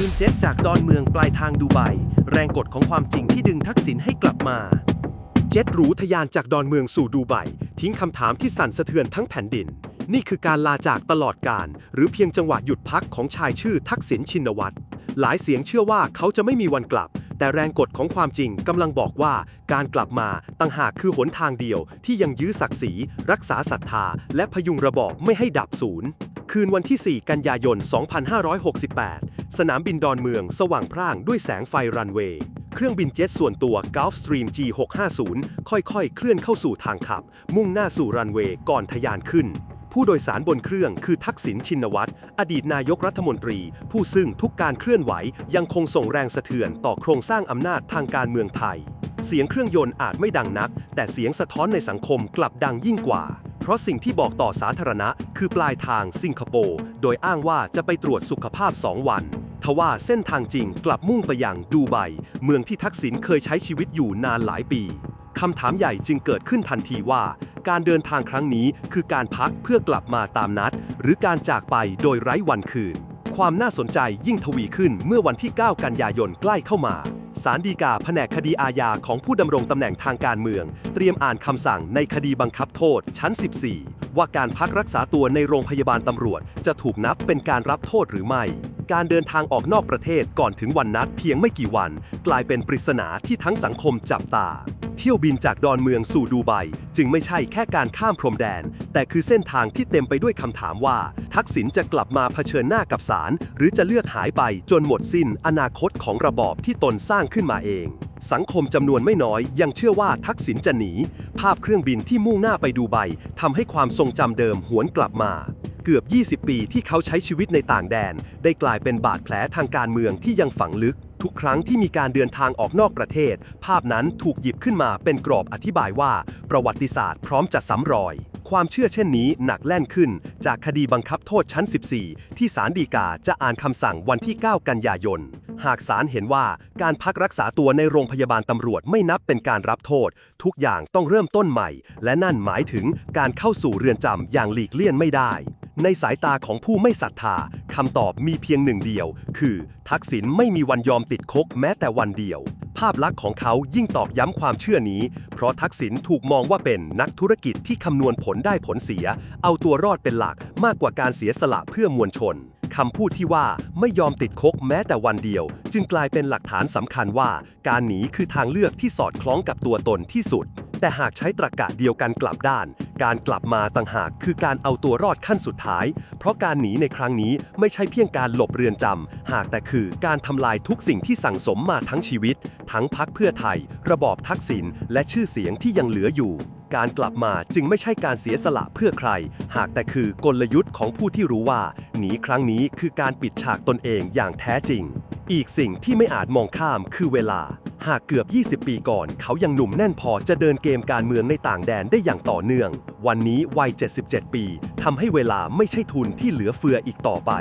คืนเจ็ตจากดอนเมืองปลายทางดูไบแรงกดของความจริงที่ดึงทักษิณให้กลับมา เจ็ตหรูทะยานจากดอนเมืองสู่ดูไบทิ้งคำถามที่สั่นสะเทือนทั้งแผ่นดิน นี่คือการลาจากตลอดการ หรือเพียงจังหวะหยุดพักของชายชื่อทักษิณชินวัตรหลายเสียงเชื่อว่าเขาจะไม่มีวันกลับ แต่แรงกดของความจริงกำลังบอกว่าการกลับมาต่างหากคือหนทางเดียวที่ยังยื้อศักดิ์ศรี รักษาศรัทธา และพยุงระบอบไม่ให้ดับสูญคืนวันที่ 4 กันยายน 2568 สนามบินดอนเมืองสว่างพร่างด้วยแสงไฟรันเวย์ เครื่องบินเจ็ตส่วนตัว Gulfstream G650 ค่อยๆ เคลื่อนเข้าสู่ทางขับ มุ่งหน้าสู่รันเวย์ก่อนทะยานขึ้น ผู้โดยสารบนเครื่องคือทักษิณชินวัตร อดีตนายกรัฐมนตรี ผู้ซึ่งทุกการเคลื่อนไหวยังคงส่งแรงสะเทือนต่อโครงสร้างอำนาจทางการเมืองไทย เสียงเครื่องยนต์อาจไม่ดังนัก แต่เสียงสะท้อนในสังคมกลับดังยิ่งกว่า เพราะสิ่งที่บอกต่อสาธารณะ คือปลายทางสิงคโปร์โดยอ้างว่าจะไปตรวจสุขภาพ 2 วันทว่าเส้นทางจริงกลับมุ่งไปยังดูไบเมืองที่ทักษิณเคยใช้ชีวิตอยู่นานหลายปีคำถามใหญ่จึงเกิดขึ้นทันทีว่า การเดินทางครั้งนี้คือการพักเพื่อกลับมาตามนัด หรือการจากไปโดยไร้วันคืน ความน่าสนใจยิ่งทวีขึ้นเมื่อวันที่ 9 กันยายนใกล้เข้ามา ศาลฎีกาแผนกคดีอาญาของผู้ดำรงตำแหน่งทางการเมือง เตรียมอ่านคำสั่งในคดีบังคับโทษชั้น 14 ว่าการพักรักษาตัวในโรงพยาบาลตำรวจ จะถูกนับเป็นการรับโทษหรือไม่ การเดินทางออกนอกประเทศก่อนถึงวันนัดเพียงไม่กี่วัน กลายเป็นปริศนาที่ทั้งสังคมจับตา เที่ยวบินจากดอนเมืองสู่ดูไบจึงไม่ใช่แค่การข้ามพรมแดน แต่คือเส้นทางที่เต็มไปด้วยคำถามว่า ทักษิณจะกลับมาเผชิญหน้ากับศาลหรือจะเลือกหายไปจนหมดสิ้นอนาคตของระบอบที่ตนสร้างขึ้นมาเอง สังคมจำนวนไม่น้อยยังเชื่อว่าทักษิณจะหนี ภาพเครื่องบินที่มุ่งหน้าไปดูไบทำให้ความทรงจำเดิมหวนกลับมาเกือบ 20 ปีที่เขาใช้ชีวิตในต่างแดน ได้กลายเป็นบาดแผลทางการเมืองที่ยังฝังลึก ทุกครั้งที่มีการเดินทางออกนอกประเทศ ภาพนั้นถูกหยิบขึ้นมาเป็นกรอบอธิบายว่า ประวัติศาสตร์พร้อมจะซ้ำรอย ความเชื่อเช่นนี้หนักแล่นขึ้น จากคดีบังคับโทษชั้น 14 ที่ศาลฎีกาจะอ่านคำสั่งวันที่ 9 กันยายน หากศาลเห็นว่าการพักรักษาตัวในโรงพยาบาลตำรวจไม่นับเป็นการรับโทษ ทุกอย่างต้องเริ่มต้นใหม่ และนั่นหมายถึงการเข้าสู่เรือนจำอย่างหลีกเลี่ยงไม่ได้ ในสายตาของผู้ไม่ศรัทธาคำตอบมีเพียงหนึ่งเดียว คือ ทักษิณไม่มีวันยอมติดคุกแม้แต่วันเดียว ภาพลักษณ์ของเขายิ่งตอกย้ำความเชื่อนี้ เพราะทักษิณถูกมองว่าเป็นนักธุรกิจที่คำนวณผลได้ผลเสีย เอาตัวรอดเป็นหลักมากกว่าการเสียสละเพื่อมวลชน คำพูดที่ว่าไม่ยอมติดคุกแม้แต่วันเดียว จึงกลายเป็นหลักฐานสำคัญว่า การหนีคือทางเลือกที่สอดคล้องกับตัวตนที่สุด แต่หากใช้ตรรกะเดียวกันกลับด้าน การกลับมาต่างหากคือการเอาตัวรอดขั้นสุดท้าย เพราะการหนีในครั้งนี้ไม่ใช่เพียงการหลบเรือนจำหากแต่คือการทำลายทุกสิ่งที่สั่งสมมาทั้งชีวิต ทั้งพักเพื่อไทย ระบอบทักษิณและชื่อเสียงที่ยังเหลืออยู่ การกลับมาจึงไม่ใช่การเสียสละเพื่อใคร หากแต่คือกลยุทธ์ของผู้ที่รู้ว่า หนีครั้งนี้คือการปิดฉากตนเองอย่างแท้จริง อีกสิ่งที่ไม่อาจมองข้ามคือเวลา หากเกือบ 20 ปีก่อน เขายังหนุ่มแน่นพอจะเดินเกมการเมืองในต่างแดนได้อย่างต่อเนื่อง วันนี้วัย 77 ปีทำให้เวลาไม่ใช่ทุนที่เหลือเฟืออีกต่อไป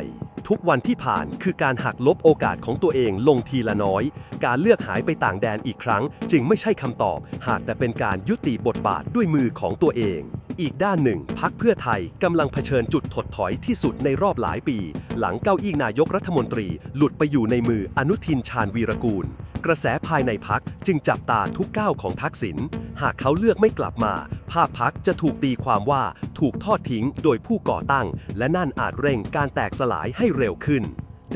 ทุกวันที่ผ่านคือการหักลบโอกาสของตัวเองลงทีละน้อย การเลือกหายไปต่างแดนอีกครั้ง จึงไม่ใช่คำตอบ หากแต่เป็นการยุติบทบาทด้วยมือของตัวเอง อีกด้านหนึ่ง พักเพื่อไทยกำลังเผชิญจุดถดถอยที่สุดในรอบหลายปี หลังเก้าอี้นายกรัฐมนตรี หลุดไปอยู่ในมืออนุทินชาญวีรกูล กระแสภายในพักจึงจับตาทุกก้าวของทักษิณหากเขาเลือกไม่กลับมา ภาพพักจะถูกตีความว่าถูกทอดทิ้งโดยผู้ก่อตั้ง และนั่นอาจเร่งการแตกสลายให้เร็วขึ้น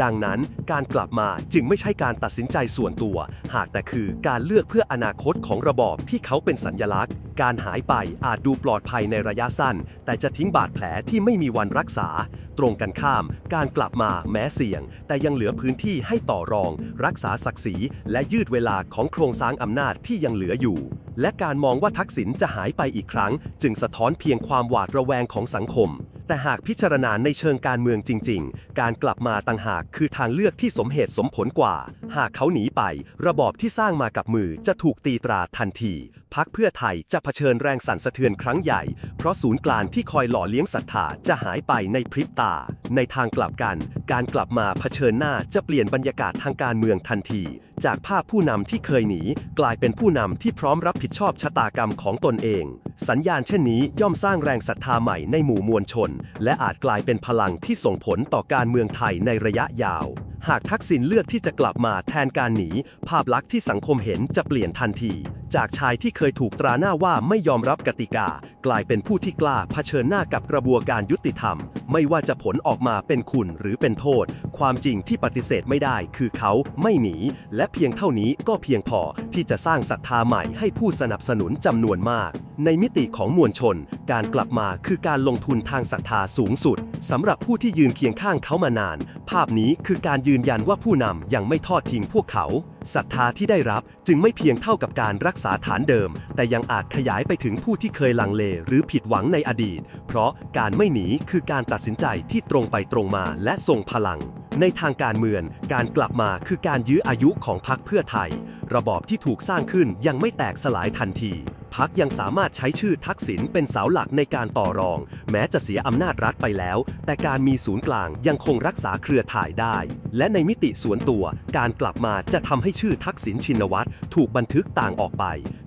ดังนั้นการกลับมาจึงไม่ใช่การตัดสินใจส่วนตัว หากแต่คือการเลือกเพื่ออนาคตของระบอบที่เขาเป็นสัญญลักษณ์ การหายไปอาจดูปลอดภัยในระยะสั้น แต่จะทิ้งบาดแผลที่ไม่มีวันรักษา ตรงกันข้าม การกลับมาแม้เสี่ยง แต่ยังเหลือพื้นที่ให้ต่อรอง รักษาศักดิ์ศรีและยืดเวลาของโครงสร้างอำนาจที่ยังเหลืออยู่ และการมองว่าทักษิณจะหายไปอีกครั้ง จึงสะท้อนเพียงความหวาดระแวงของสังคม แต่หากพิจารณาในเชิงการเมืองจริง ๆ การกลับมาต่างหากคือทางเลือกที่สมเหตุสมผลกว่า หากเขาหนีไป ระบอบที่สร้างมากับมือจะถูกตีตราทันทีพักเพื่อไทยจะเผชิญแรงสั่นสะเทือนครั้งใหญ่ เพราะศูนย์กลางที่คอยหล่อเลี้ยงศรัทธาจะหายไปในพริบตา ในทางกลับกัน การกลับมาเผชิญหน้าจะเปลี่ยนบรรยากาศทางการเมืองทันที จากภาพผู้นำที่เคยหนี กลายเป็นผู้นำที่พร้อมรับผิดชอบชะตากรรมของตนเอง สัญญาณเช่นนี้ย่อมสร้างแรงศรัทธาใหม่ในหมู่มวลชน และอาจกลายเป็นพลังที่ส่งผลต่อการเมืองไทยในระยะยาว หากทักษิณเลือกที่จะกลับมาแทนการหนี ภาพลักษณ์ที่สังคมเห็นจะเปลี่ยนทันที จากชายที่เคยถูกตราหน้าว่าไม่ยอมรับกติกา กลายเป็นผู้ที่กล้าเผชิญหน้ากับกระบวนการยุติธรรม ไม่ว่าจะผลออกมาเป็นคุณหรือเป็นโทษ ความจริงที่ปฏิเสธไม่ได้ คือเขาไม่หนี และเพียงเท่านี้ก็เพียงพอที่จะสร้างศรัทธาใหม่ให้ผู้สนับสนุนจำนวนมาก ในมิติของมวลชน การกลับมาคือการลงทุนทางศรัทธาสูงสุดสำหรับผู้ที่ยืนเคียงข้างเขามานาน ภาพนี้คือการยืนยันว่าผู้นำยังไม่ทอดทิ้งพวกเขาศรัทธาที่ได้รับจึงไม่เพียงเท่ากับการรักษาฐานเดิม แต่ยังอาจขยายไปถึงผู้ที่เคยลังเลหรือผิดหวังในอดีต เพราะการไม่หนีคือการตัดสินใจที่ตรงไปตรงมาและทรงพลัง ในทางการเมืองการกลับมาคือการยื้ออายุของพรรคเพื่อไทย ระบอบที่ถูกสร้างขึ้นยังไม่แตกสลายทันที พักยังสามารถใช้ชื่อทักษิณเป็นเสาหลักในการต่อรอง แม้จะเสียอำนาจรัฐไปแล้ว แต่การมีศูนย์กลางยังคงรักษาเครือข่ายได้ และในมิติส่วนตัว การกลับมาจะทำให้ชื่อทักษิณชินวัตรถูกบันทึกต่างออกไป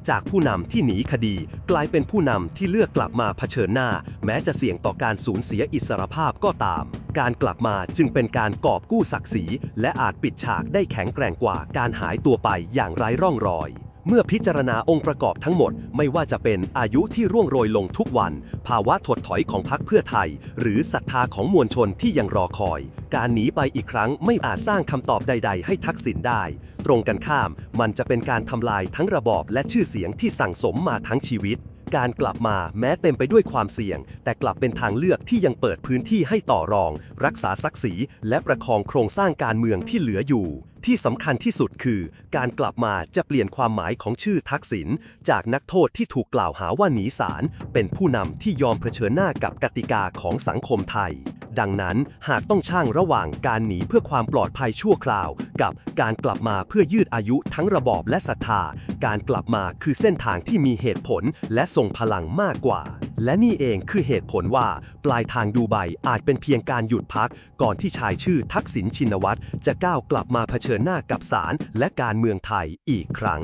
จากผู้นำที่หนีคดี กลายเป็นผู้นำที่เลือกกลับมาเผชิญหน้า แม้จะเสี่ยงต่อการสูญเสียอิสรภาพก็ตาม การกลับมาจึงเป็นการกอบกู้ศักดิ์ศรีและอาจปิดฉากได้แข็งแกร่งกว่าการหายตัวไปอย่างไร้ร่องรอย เมื่อพิจารณาองค์ประกอบทั้งหมดไม่ว่าจะเป็นอายุที่ร่วงโรยลงทุกวัน ภาวะถดถอยของพรรคเพื่อไทย หรือศรัทธาของมวลชนที่ยังรอคอย การหนีไปอีกครั้งไม่อาจสร้างคำตอบใด ๆ ให้ทักษิณได้ ตรงกันข้ามมันจะเป็นการทำลายทั้งระบอบและชื่อเสียงที่สั่งสมมาทั้งชีวิต การกลับมาแม้เต็มไปด้วยความเสี่ยง แต่กลับเป็นทางเลือกที่ยังเปิดพื้นที่ให้ต่อรอง รักษาศักดิ์ศรีและประคองโครงสร้างการเมืองที่เหลืออยู่ ที่สำคัญที่สุดคือ การกลับมาจะเปลี่ยนความหมายของชื่อทักษิณจากนักโทษที่ถูกกล่าวหาว่าหนีศาลเป็นผู้นำที่ยอมเผชิญหน้ากับกติกาของสังคมไทย ดังนั้นหากต้องช่างระหว่างการหนีเพื่อความปลอดภัยชั่วคราว กับการกลับมาเพื่อยืดอายุทั้งระบอบและศรัทธา การกลับมาคือเส้นทางที่มีเหตุผลและทรงพลังมากกว่า และนี่เองคือเหตุผลว่า ปลายทางดูไบอาจเป็นเพียงการหยุดพัก ก่อนที่ชายชื่อทักษิณชินวัตรจะก้าวกลับมาเผชิญหน้ากับศาลและการเมืองไทยอีกครั้ง